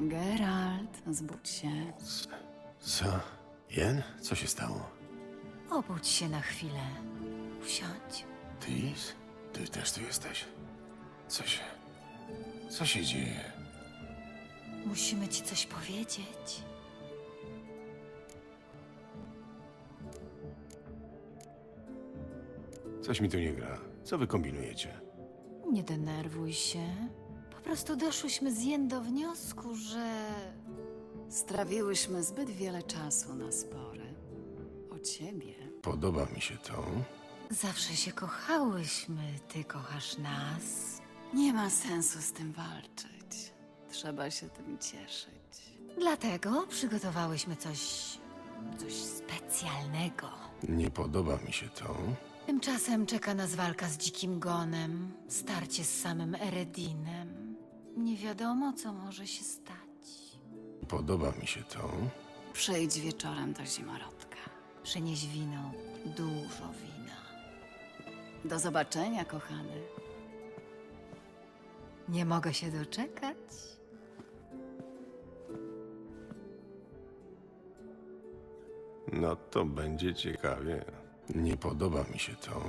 Geralt, zbudź się. Co? Jen? Co się stało? Obudź się na chwilę. Usiądź. Tris? Ty też tu jesteś? Co się... Co się dzieje? Musimy ci coś powiedzieć. Coś mi tu nie gra. Co wy kombinujecie? Nie denerwuj się. Po prostu doszłyśmy z Jen do wniosku, że strawiłyśmy zbyt wiele czasu na spory. O ciebie. Podoba mi się to. Zawsze się kochałyśmy, ty kochasz nas. Nie ma sensu z tym walczyć. Trzeba się tym cieszyć. Dlatego przygotowałyśmy coś. coś specjalnego. Nie podoba mi się to. Tymczasem czeka nas walka z dzikim gonem, starcie z samym Eredinem. Nie wiadomo, co może się stać. Podoba mi się to. Przyjdź wieczorem do zimorodka. Przynieś wino, dużo wina. Do zobaczenia, kochany. Nie mogę się doczekać. No to będzie ciekawie. Nie podoba mi się to.